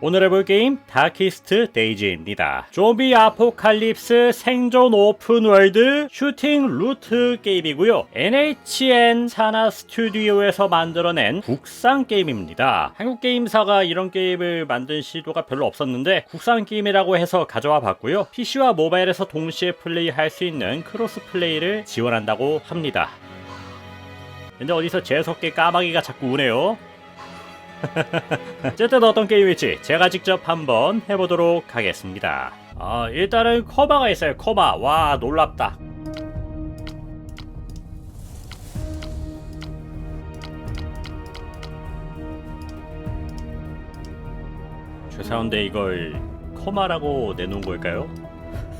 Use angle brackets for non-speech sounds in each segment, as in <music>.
오늘 해볼 게임 다키스트 데이지입니다. 좀비 아포칼립스 생존 오픈월드 슈팅 루트 게임이고요. NHN 사나 스튜디오에서 만들어낸 국산 게임입니다. 한국 게임사가 이런 게임을 만든 시도가 별로 없었는데 국산 게임이라고 해서 가져와 봤고요. PC와 모바일에서 동시에 플레이할 수 있는 크로스 플레이를 지원한다고 합니다. 근데 어디서 재수없게 까마귀가 자꾸 우네요. <laughs> 어쨌든 어떤 게임일지 제가 직접 한번 해보도록 하겠습니다. 아, 일단은 커바가 있어요. 커바. 와, 놀랍다. 죄송한데 이걸 커마라고 내놓은 걸까요?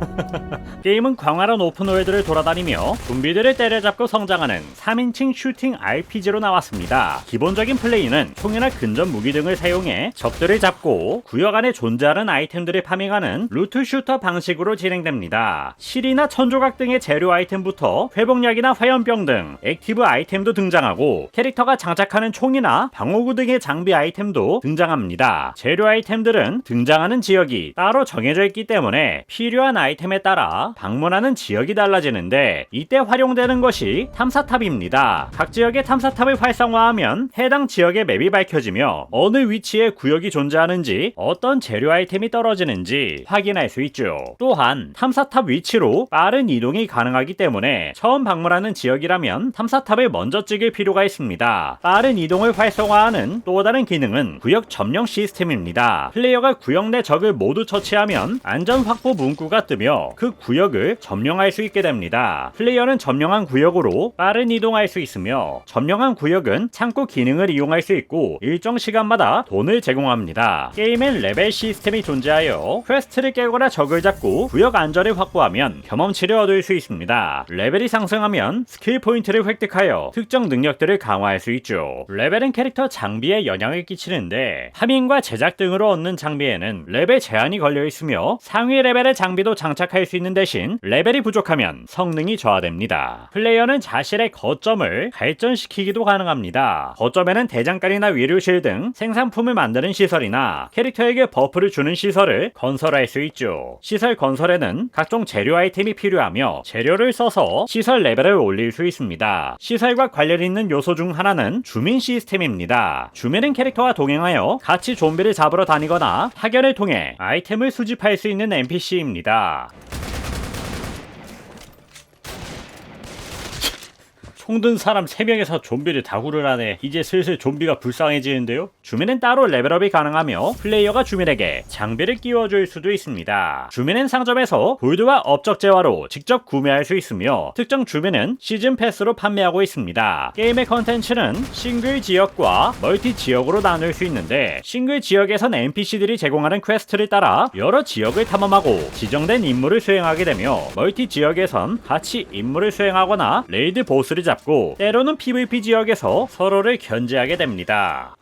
<laughs> 게임은 광활한 오픈월드를 돌아다니며 좀비들을 때려잡고 성장하는 3인칭 슈팅 RPG로 나왔습니다. 기본적인 플레이는 총이나 근접 무기 등을 사용해 적들을 잡고 구역 안에 존재하는 아이템들을 파밍하는 루트 슈터 방식으로 진행됩니다. 실이나 천조각 등의 재료 아이템부터 회복약이나 화염병 등 액티브 아이템도 등장하고 캐릭터가 장착하는 총이나 방어구 등의 장비 아이템도 등장합니다. 재료 아이템들은 등장하는 지역이 따로 정해져 있기 때문에 필요한 아이템 에 따라 방문하는 지역이 달라지는데 이때 활용되는 것이 탐사탑입니다. 각 지역의 탐사탑을 활성화하면 해당 지역의 맵이 밝혀지며 어느 위치에 구역이 존재하는지 어떤 재료 아이템이 떨어지는지 확인할 수 있죠. 또한 탐사탑 위치로 빠른 이동이 가능하기 때문에 처음 방문하는 지역이라면 탐사탑을 먼저 찍을 필요가 있습니다. 빠른 이동을 활성화하는 또 다른 기능은 구역 점령 시스템입니다. 플레이어가 구역 내 적을 모두 처치하면 안전 확보 문구가 뜨며 그 구역을 점령할 수 있게 됩니다. 플레이어는 점령한 구역으로 빠른 이동할 수 있으며 점령한 구역은 창고 기능을 이용할 수 있고 일정 시간마다 돈을 제공합니다. 게임엔 레벨 시스템이 존재하여 퀘스트를 깨거나 적을 잡고 구역 안전을 확보하면 경험치를 얻을 수 있습니다. 레벨이 상승하면 스킬 포인트를 획득하여 특정 능력들을 강화할 수 있죠. 레벨은 캐릭터 장비에 영향을 끼치는데 파밍과 제작 등으로 얻는 장비에는 레벨 제한이 걸려 있으며 상위 레벨의 장비도 장착할 수 있는 대신 레벨이 부족하면 성능이 저하됩니다. 플레이어는 자신의 거점을 발전시키기도 가능합니다. 거점에는 대장간이나 위류실 등 생산품을 만드는 시설이나 캐릭터에게 버프를 주는 시설을 건설할 수 있죠. 시설 건설에는 각종 재료 아이템이 필요하며 재료를 써서 시설 레벨을 올릴 수 있습니다. 시설과 관련 있는 요소 중 하나는 주민 시스템입니다. 주민은 캐릭터와 동행하여 같이 좀비를 잡으러 다니거나 파견을 통해 아이템을 수집할 수 있는 NPC입니다. lá! 총든 사람 3명에서 좀비를 다구를 하네. 이제 슬슬 좀비가 불쌍해지는데요? 주민은 따로 레벨업이 가능하며 플레이어가 주민에게 장비를 끼워줄 수도 있습니다. 주민은 상점에서 골드와 업적 재화로 직접 구매할 수 있으며 특정 주민은 시즌 패스로 판매하고 있습니다. 게임의 컨텐츠는 싱글 지역과 멀티 지역으로 나눌 수 있는데 싱글 지역에선 NPC들이 제공하는 퀘스트를 따라 여러 지역을 탐험하고 지정된 임무를 수행하게 되며 멀티 지역에선 같이 임무를 수행하거나 레이드 보스를 잡고 때로는 PVP 지역에서 서로를 견제하게 됩니다.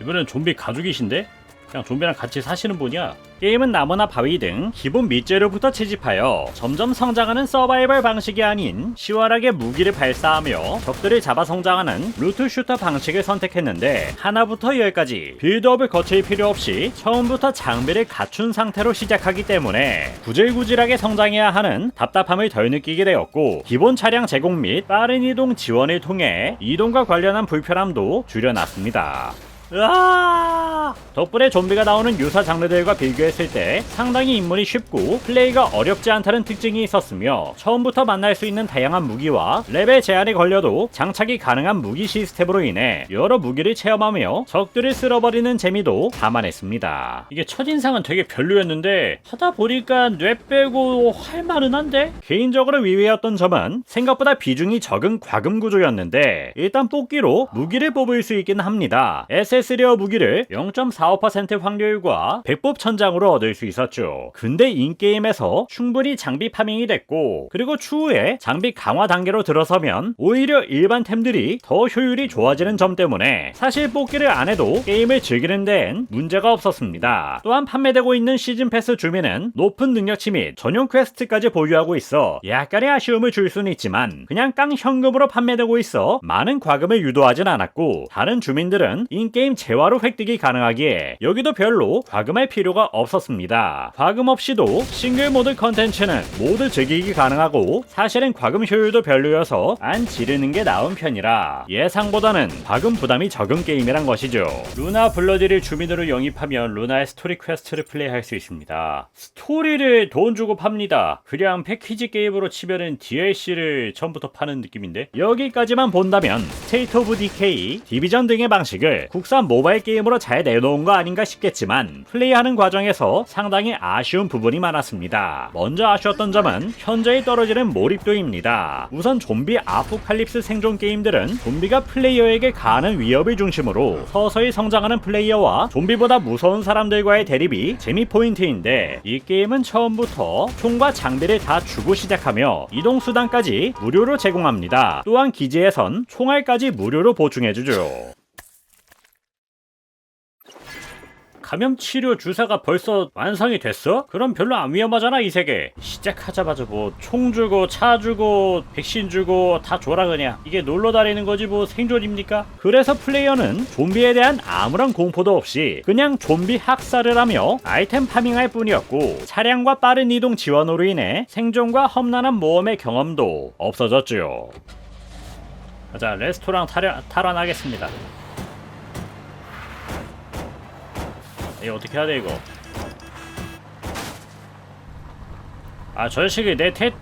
이분은 좀비 가족이신데? 그냥 좀비랑 같이 사시는 분이야. 게임은 나무나 바위 등 기본 밑재료부터 채집하여 점점 성장하는 서바이벌 방식이 아닌 시원하게 무기를 발사하며 적들을 잡아 성장하는 루트 슈터 방식을 선택했는데 하나부터 열까지 빌드업을 거칠 필요 없이 처음부터 장비를 갖춘 상태로 시작하기 때문에 구질구질하게 성장해야 하는 답답함을 덜 느끼게 되었고 기본 차량 제공 및 빠른 이동 지원을 통해 이동과 관련한 불편함도 줄여놨습니다. 으아! 덕분에 좀비가 나오는 유사 장르들과 비교했을 때 상당히 입문이 쉽고 플레이가 어렵지 않다는 특징이 있었으며 처음부터 만날 수 있는 다양한 무기와 레벨 제한이 걸려도 장착이 가능한 무기 시스템으로 인해 여러 무기를 체험하며 적들을 쓸어버리는 재미도 감안했습니다. 이게 첫인상은 되게 별로였는데 하다 보니까 뇌 빼고 할만은 한데? 개인적으로 위외였던 점은 생각보다 비중이 적은 과금 구조였는데 일단 뽑기로 무기를 뽑을 수 있긴 합니다. SS 액세스리어 무기를 0.45% 확률과 백법 천장으로 얻을 수 있었죠. 근데 인게임에서 충분히 장비 파밍이 됐고 그리고 추후에 장비 강화 단계로 들어서면 오히려 일반 템들이 더 효율이 좋아지는 점 때문에 사실 뽑기를 안 해도 게임을 즐기는 데엔 문제가 없었습니다. 또한 판매되고 있는 시즌 패스 주민은 높은 능력치 및 전용 퀘스트까지 보유하고 있어 약간의 아쉬움을 줄 수는 있지만 그냥 깡 현금으로 판매되고 있어 많은 과금을 유도하진 않았고 다른 주민들은 인게임 재화로 획득이 가능하기에 여기도 별로 과금할 필요가 없었습니다. 과금 없이도 싱글 모드 컨텐츠는 모두 즐기기 가능하고 사실은 과금 효율도 별로여서 안 지르는 게 나은 편이라 예상보다는 과금 부담이 적은 게임이란 것이죠. 루나 블러디를 주민으로 영입하면 루나의 스토리 퀘스트를 플레이할 수 있습니다. 스토리를 돈 주고 팝니다. 그냥 패키지 게임으로 치면은 DLC를 처음부터 파는 느낌인데 여기까지만 본다면 스테이트 오브 디케이, 디비전 등의 방식을 국산 모바일 게임으로 잘 내놓은 거 아닌가 싶겠지만 플레이하는 과정에서 상당히 아쉬운 부분이 많았습니다. 먼저 아쉬웠던 점은 현저히 떨어지는 몰입도입니다. 우선 좀비 아포칼립스 생존 게임들은 좀비가 플레이어에게 가하는 위협을 중심으로 서서히 성장하는 플레이어와 좀비보다 무서운 사람들과의 대립이 재미 포인트인데 이 게임은 처음부터 총과 장비를 다 주고 시작하며 이동 수단까지 무료로 제공합니다. 또한 기지에선 총알까지 무료로 보충해주죠. 감염 치료 주사가 벌써 완성이 됐어? 그럼 별로 안 위험하잖아 이 세계 시작하자마자 뭐 총 주고 차 주고 백신 주고 다 줘라 그냥 이게 놀러 다니는 거지 뭐 생존입니까? 그래서 플레이어는 좀비에 대한 아무런 공포도 없이 그냥 좀비 학살을 하며 아이템 파밍할 뿐이었고 차량과 빠른 이동 지원으로 인해 생존과 험난한 모험의 경험도 없어졌죠 자 레스토랑 탈환, 탈환하겠습니다 이거 어떻게 해야 돼 이거 아저 자식이 내 태...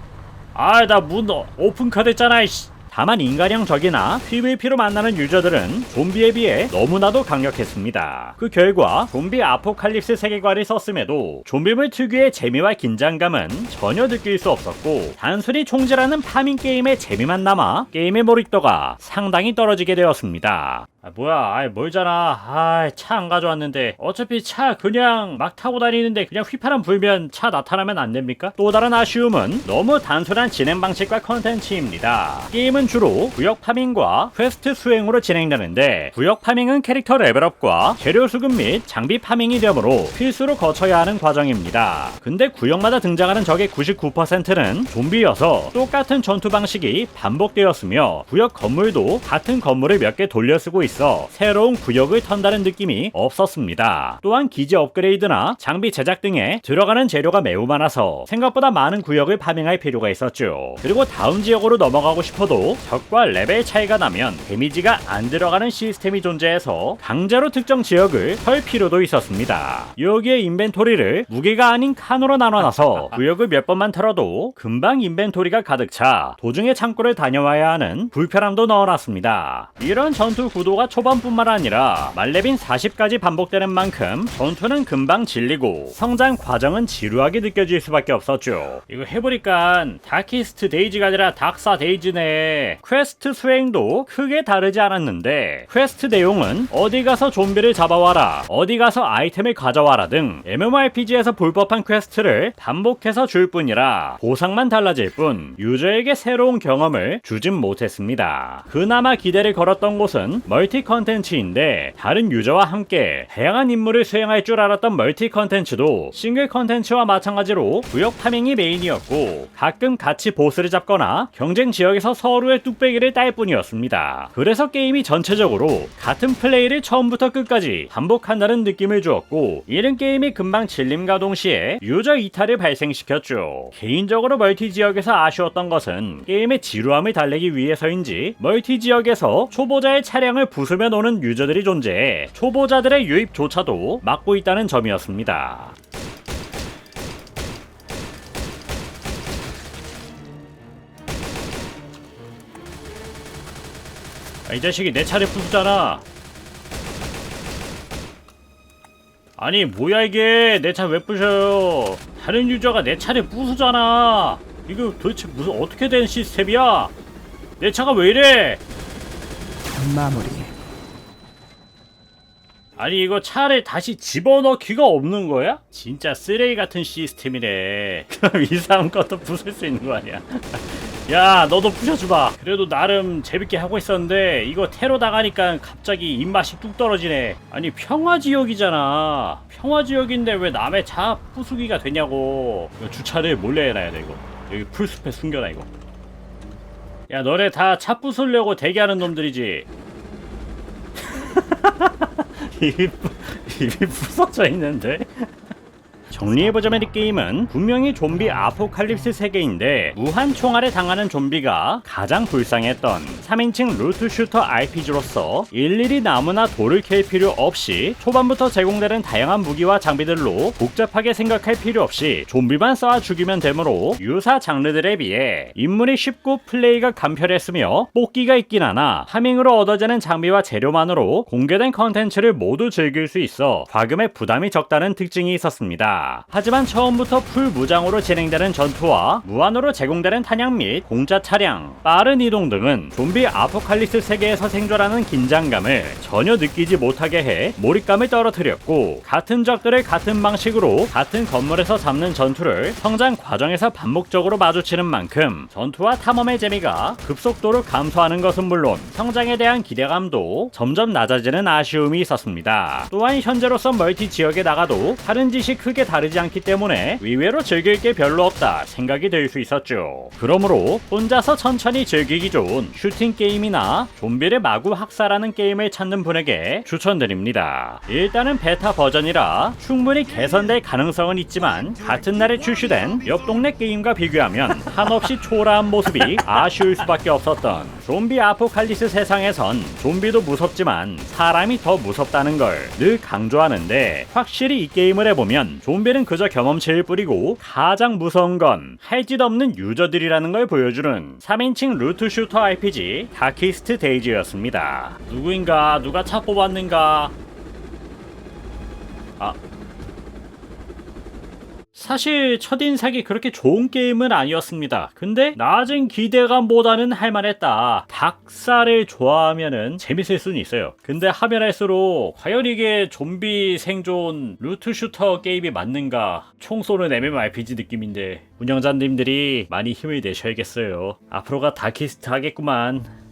아나 문 오픈카드 했잖아 이씨 다만 인간형 적이나 PVP로 만나는 유저들은 좀비에 비해 너무나도 강력했습니다. 그 결과 좀비 아포칼립스 세계관을 썼음에도 좀비물 특유의 재미와 긴장감은 전혀 느낄 수 없었고 단순히 총질하는 파밍 게임의 재미만 남아 게임의 몰입도가 상당히 떨어지게 되었습니다. 아 뭐야. 아이 멀잖아. 아차 안 가져왔는데. 어차피 차 그냥 막 타고 다니는데 그냥 휘파람 불면 차 나타나면 안 됩니까? 또 다른 아쉬움은 너무 단순한 진행 방식과 컨텐츠입니다. 게임은 주로 구역 파밍과 퀘스트 수행으로 진행되는데 구역 파밍은 캐릭터 레벨업과 재료 수급 및 장비 파밍이 되므로 필수로 거쳐야 하는 과정입니다. 근데 구역마다 등장하는 적의 99%는 좀비여서 똑같은 전투 방식이 반복되었으며 구역 건물도 같은 건물을 몇 개 돌려 쓰고 있어 새로운 구역을 턴다는 느낌이 없었습니다. 또한 기지 업그레이드나 장비 제작 등에 들어가는 재료가 매우 많아서 생각보다 많은 구역을 파밍할 필요가 있었죠. 그리고 다음 지역으로 넘어가고 싶어도 적과 레벨 차이가 나면 데미지가 안 들어가는 시스템이 존재해서 강제로 특정 지역을 털 필요도 있었습니다. 여기에 인벤토리를 무게가 아닌 칸으로 나눠놔서 구역을 몇 번만 털어도 금방 인벤토리가 가득 차 도중에 창고를 다녀와야 하는 불편함도 넣어놨습니다. 이런 전투 구도가 초반뿐만 아니라 말레빈 40까지 반복되는 만큼 전투는 금방 질리고 성장 과정은 지루하게 느껴질 수밖에 없었죠. 이거 해보니까 다키스트 데이지가 아니라 닥사 데이지네. 퀘스트 수행도 크게 다르지 않았는데 퀘스트 내용은 어디 가서 좀비를 잡아와라, 어디 가서 아이템을 가져와라 등 MMORPG에서 불법한 퀘스트를 반복해서 줄 뿐이라 보상만 달라질 뿐 유저에게 새로운 경험을 주진 못했습니다. 그나마 기대를 걸었던 곳은 멀티 컨텐츠인데 다른 유저와 함께 다양한 임무를 수행할 줄 알았던 멀티 컨텐츠도 싱글 컨텐츠와 마찬가지로 구역 파밍이 메인이었고 가끔 같이 보스를 잡거나 경쟁 지역에서 서로의 뚝배기를 딸 뿐이었습니다. 그래서 게임이 전체적으로 같은 플레이를 처음부터 끝까지 반복한다는 느낌을 주었고 이런 게임이 금방 질림과 동시에 유저 이탈을 발생시켰죠. 개인적으로 멀티 지역에서 아쉬웠던 것은 게임의 지루함을 달래기 위해서인지 멀티 지역에서 초보자의 차량을 부수며 노는 유저들이 존재해 초보자들의 유입조차도 막고 있다는 점이었습니다. 아, 이 자식이 내 차를 부수잖아. 아니 뭐야 이게 내 차 왜 부셔요? 다른 유저가 내 차를 부수잖아. 이거 도대체 무슨 어떻게 된 시스템이야? 내 차가 왜 이래? 마무리. 아니 이거 차를 다시 집어넣기가 없는 거야? 진짜 쓰레기 같은 시스템이네. <laughs> 그럼 이 사람 것도 부술 수 있는 거 아니야? <laughs> 야 너도 부셔줘봐. 그래도 나름 재밌게 하고 있었는데 이거 테러 당하니까 갑자기 입맛이 뚝 떨어지네. 아니 평화지역이잖아. 평화지역인데 왜 남의 차 부수기가 되냐고. 주차를 몰래 해놔야 돼 이거. 여기 풀숲에 숨겨놔 이거. 야 너네 다 차 부수려고 대기하는 놈들이지. <laughs> 입이, 부- 입이 부서져 있는데? 정리해보자면 이 게임은 분명히 좀비 아포칼립스 세계인데 무한 총알에 당하는 좀비가 가장 불쌍했던 3인칭 루트 슈터 RPG로서 일일이 나무나 돌을 캘 필요 없이 초반부터 제공되는 다양한 무기와 장비들로 복잡하게 생각할 필요 없이 좀비만 쏴 죽이면 되므로 유사 장르들에 비해 인물이 쉽고 플레이가 간편했으며 뽑기가 있긴 하나 하밍으로 얻어지는 장비와 재료만으로 공개된 컨텐츠를 모두 즐길 수 있어 과금의 부담이 적다는 특징이 있었습니다. 하지만 처음부터 풀 무장으로 진행되는 전투와 무한으로 제공되는 탄약 및 공짜 차량, 빠른 이동 등은 좀비 아포칼리스 세계에서 생존하는 긴장감을 전혀 느끼지 못하게 해 몰입감을 떨어뜨렸고 같은 적들을 같은 방식으로 같은 건물에서 잡는 전투를 성장 과정에서 반복적으로 마주치는 만큼 전투와 탐험의 재미가 급속도로 감소하는 것은 물론 성장에 대한 기대감도 점점 낮아지는 아쉬움이 있었습니다. 또한 현재로서 멀티 지역에 나가도 다른 짓이 크게 다 르지 않기 때문에 의외로 즐길 게 별로 없다 생각이 들 수 있었죠. 그러므로 혼자서 천천히 즐기기 좋은 슈팅 게임이나 좀비를 마구 학살하는 게임을 찾는 분에게 추천드립니다. 일단은 베타 버전이라 충분히 개선될 가능성은 있지만 같은 날에 출시된 옆 동네 게임과 비교하면 한없이 초라한 모습이 아쉬울 수밖에 없었던 좀비 아포칼리스 세상에선 좀비도 무섭지만 사람이 더 무섭다는 걸 늘 강조하는데 확실히 이 게임을 해보면 좀비는 그저 경험치일 뿐이고 가장 무서운 건 할 짓 없는 유저들이라는 걸 보여주는 3인칭 루트 슈터 RPG 다키스트 데이즈였습니다. 누구인가 누가 차 뽑았는가 아 사실 첫인상이 그렇게 좋은 게임은 아니었습니다. 근데 낮은 기대감보다는 할만했다. 닭살을 좋아하면은 재밌을 수는 있어요. 근데 하면 할수록 과연 이게 좀비 생존 루트 슈터 게임이 맞는가? 총 쏘는 MMORPG 느낌인데 운영자님들이 많이 힘을 내셔야겠어요. 앞으로가 다키스트 하겠구만.